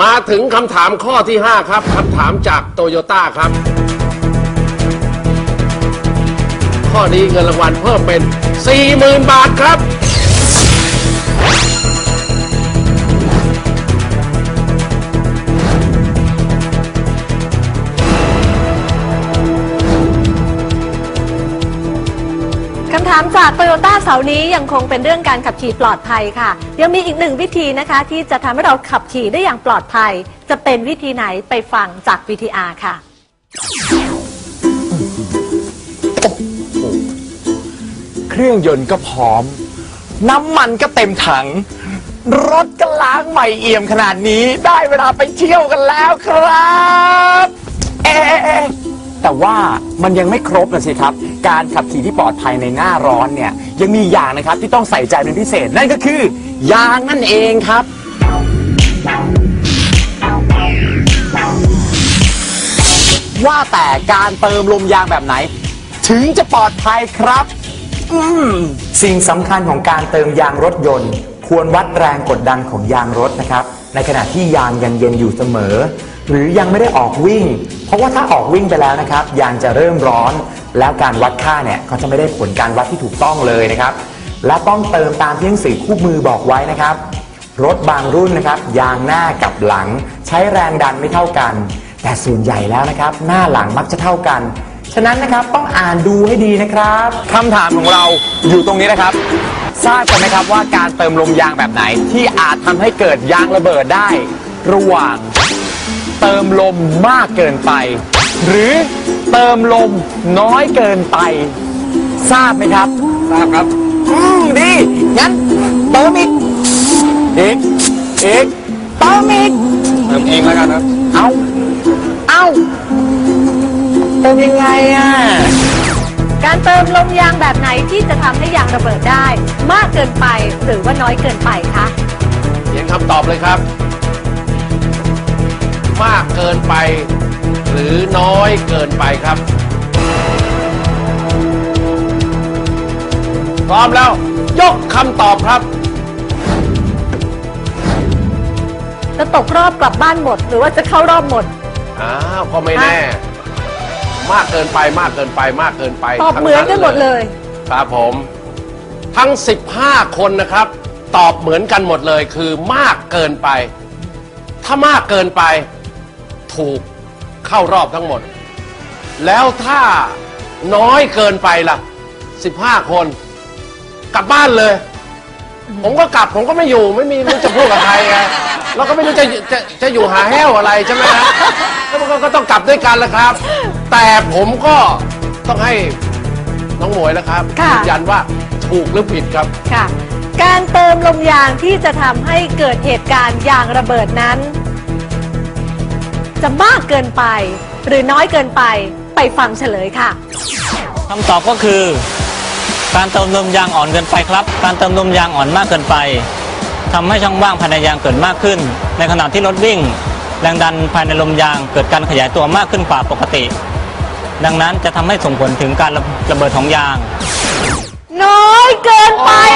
มาถึงคำถามข้อที่ 5 ครับคำถามจากโตโยต้าครับ ข้อนี้เงินรางวัลเพิ่มเป็น 40,000 บาทครับำถามจากโตโยต้าเสาร์นี้ยังคงเป็นเรื่องการขับขี่ปลอดภัยค่ะ ยังมีอีกหนึ่งวิธีนะคะ ที่จะทำให้เราขับขี่ได้อย่างปลอดภัย จะเป็นวิธีไหนไปฟังจาก VTR ค่ะ เครื่องยนต์ก็พร้อม น้ำมันก็เต็มถัง รถก็ล้างใหม่เอี่ยมขนาดนี้ ได้เวลาไปเที่ยวกันแล้วครับ เอ๊ะเอ๊ะเอ๊ะ แต่ว่ามันยังไม่ครบนะสิครับ การขับขี่ที่ปลอดภัยในหน้าร้อนเนี่ยยังมีอย่างนะครับที่ต้องใส่ใจเป็นพิเศษนั่นก็คือยางนั่นเองครับ ว่าแต่การเติมลมยางแบบไหน ถึงจะปลอดภัยครับ อืมสิ่งสำคัญของการเติมยางรถยนต์ ควรวัดแรงกดดันของยางรถนะครับ ในขณะที่ยางยังเย็นอยู่เสมอ หรือยังไม่ได้ออกวิ่ง เพราะว่าถ้าออกวิ่งไปแล้วนะครับ ยางจะเริ่มร้อน แล้วการวัดค่าเนี่ยก็จะไม่ได้ผลการวัดที่ถูกต้องเลยนะครับ และต้องเติมตามที่หนังสือคู่มือบอกไว้นะครับ รถบางรุ่นนะครับ ยางหน้ากับหลัง ใช้แรงดันไม่เท่ากัน แต่ส่วนใหญ่แล้วนะครับ หน้าหลังมักจะเท่ากัน ฉะนั้นนะครับต้องอ่านดูให้ดีนะครับคำถามของเราอยู่ตรงนี้นะครับ ทราบกันไหมครับว่าการเติมลมยางแบบไหน ที่อาจทำให้เกิดยางระเบิดได้ระหว่าง เติมลมมากเกินไป หรือเติมลมน้อยเกินไป ทราบไหมครับ ทราบครับ อืมดี งั้นเติมอีกอีกอีกเติมอีกเติมเองแล้วกันครับ เอาเอาเติมยังไงอะ การเติมลมยางแบบไหนที่จะทำให้ยางระเบิดได้ มากเกินไปหรือว่าน้อยเกินไปคะ เขียนคำตอบเลยครับ มากเกินไป หรือน้อยเกินไปครับ พร้อมแล้ว ยกคำตอบครับ จะตกรอบกลับบ้านหมด หรือว่าจะเข้ารอบหมด อ้าวก็ไม่แน่ มากเกินไปมากเกินไปมากเกินไปตอบทั้งเหมือนกันหมดเลย ครับผม ทั้ง 15 คนนะครับ ตอบเหมือนกันหมดเลยคือมากเกินไป ถ้ามากเกินไป ถูกเข้ารอบทั้งหมด แล้วถ้าน้อยเกินไปล่ะ 15 คน กลับบ้านเลย ผมก็กลับผมก็ไม่อยู่ไม่มีไม่รู้จะพูดกับใครไงแล้วก็ไม่รู้จะจะจะอยู่หาแห้วอะไรใช่ไหมฮะแล้วมันก็ก็ต้องกลับด้วยกันแหละครับ แต่ผมก็ต้องให้น้องหมวยแล้วครับค่ะ ยืนยันว่าถูกหรือผิดครับ ค่ะ การเติมลมยางที่จะทำให้เกิดเหตุการณ์ยางระเบิดนั้น จะมากเกินไป หรือน้อยเกินไปไปฟังเฉลยค่ะ คำตอบก็คือ การเติมลมยางอ่อนเกินไปครับ การเติมลมยางอ่อนมากเกินไปทำให้ช่องว่างภายในยางเกิดมากขึ้น ในขณะที่รถวิ่ง แรงดันภายในลมยางเกิดการขยายตัวมากขึ้นกว่าปกติ ดังนั้นจะทำให้ส่งผลถึงการระระเบิดของยาง น้อยเกินไปค่ะ